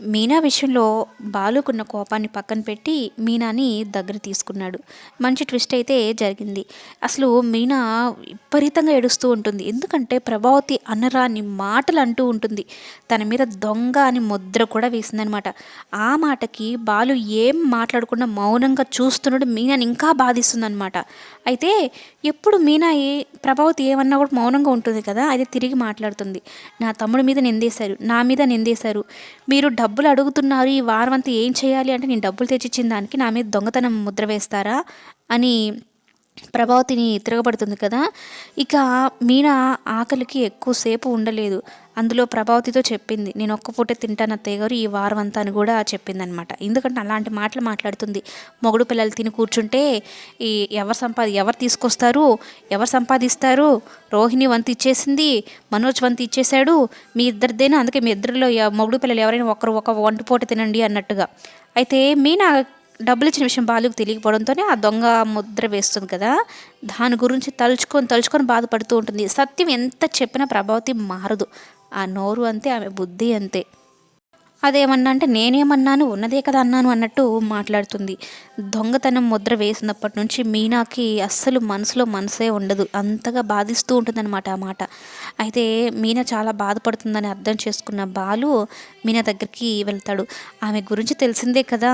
మీనా విషయంలో బాలుకున్న కోపాన్ని పక్కన పెట్టి మీనాని దగ్గర తీసుకున్నాడు. మంచి ట్విస్ట్ అయితే జరిగింది. అసలు మీనా విపరీతంగా ఏడుస్తూ ఉంటుంది. ఎందుకంటే ప్రభావతి అనరాని మాటలు అంటూ ఉంటుంది. తన మీద దొంగ అని ముద్ర కూడా వేసిందనమాట. ఆ మాటకి బాలు ఏం మాట్లాడకుండా మౌనంగా చూస్తున్నాడు మీనాని ఇంకా బాధిస్తుందనమాట. అయితే ఎప్పుడు మీనా ఏ ప్రభావతి ఏమన్నా కూడా మౌనంగా ఉంటుంది కదా అది తిరిగి మాట్లాడుతుంది. నా తమ్ముడి మీద నిందేశారు. నా మీద నిందేశారు. మీరు డబ్బులు అడుగుతున్నారు ఈ వారం అంతా ఏం చేయాలి అంటే నేను డబ్బులు తెచ్చిచ్చిన దానికి నా మీద దొంగతనం ముద్ర వేస్తారా అని ప్రభావతిని తిరగబడుతుంది కదా ఇక మీనా ఆకలికి ఎక్కువసేపు ఉండలేదు. అందులో ప్రభావతితో చెప్పింది నేను ఒక్క పూటే తింటాను అత్తయ్య గారు ఈ వారం అంతా అని కూడా చెప్పిందనమాట. ఎందుకంటే అలాంటి మాటలు మాట్లాడుతుంది. మొగుడు పిల్లలు తిని కూర్చుంటే ఈ ఎవరు సంపాది ఎవరు తీసుకొస్తారు? ఎవరు సంపాదిస్తారు? రోహిణి వంత ఇచ్చేసింది మనోజ్ వంత ఇచ్చేశాడు మీ ఇద్దరిదేనా? అందుకే మీ ఇద్దరిలో మొగుడు పిల్లలు ఎవరైనా ఒకరు ఒక వంట పూట తినండి అన్నట్టుగా. అయితే మీనా డబ్బులు ఇచ్చిన విషయం బాలుకు తెలియకపోవడంతోనే ఆ దొంగ ముద్ర వేస్తుంది కదా. దాని గురించి తలుచుకొని తలుచుకొని బాధపడుతూ ఉంటుంది. సత్యం ఎంత చెప్పినా ప్రభావతి మారదు. ఆ నోరు అంతే ఆమె బుద్ధి అంతే. అదేమన్నా అంటే నేనేమన్నాను ఉన్నదే కదా అన్నాను అన్నట్టు మాట్లాడుతుంది. దొంగతనం ముద్ర వేసినప్పటి నుంచి మీనాకి అస్సలు మనసులో మనసే ఉండదు. అంతగా బాధిస్తూ ఉంటుందన్నమాట ఆ మాట. అయితే మీనా చాలా బాధపడుతుందని అర్థం చేసుకున్న బాలు మీనా దగ్గరికి వెళ్తాడు. ఆమె గురించి తెలిసిందే కదా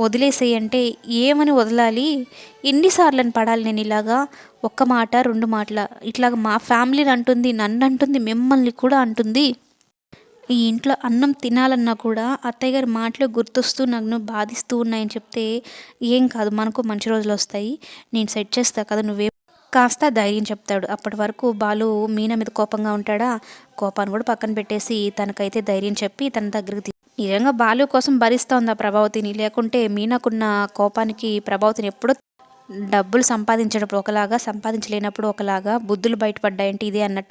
వదిలేసేయి అంటే ఏమని వదలాలి? ఎన్నిసార్లు అని పడాలి నేను ఇలాగా? ఒక్క మాట రెండు మాటల ఇట్లాగ మా ఫ్యామిలీని అంటుంది నన్ను అంటుంది మిమ్మల్ని కూడా అంటుంది. ఈ ఇంట్లో అన్నం తినాలన్నా కూడా అత్తయ్య గారి మాటలు గుర్తొస్తూ నన్ను బాధిస్తూ ఉన్నాయని చెప్తే ఏం కాదు మనకు మంచి రోజులు వస్తాయి. నేను సెట్ చేస్తా కదా నువ్వే కాస్త ధైర్యం చెప్తాడు. అప్పటి వరకు బాలు మీనా మీద కోపంగా ఉంటాడా? కోపాన్ని కూడా పక్కన పెట్టేసి తనకైతే ధైర్యం చెప్పి తన దగ్గరికి తీ- నిజంగా బాలు కోసం భరిస్తోంది ఆ ప్రభావతిని? లేకుంటే మీనాకున్న కోపానికి ప్రభావతిని ఎప్పుడో డబ్బులు సంపాదించేటప్పుడు ఒకలాగా సంపాదించలేనప్పుడు ఒకలాగా బుద్ధులు బయటపడ్డాయంటే ఇదే అన్నట్టు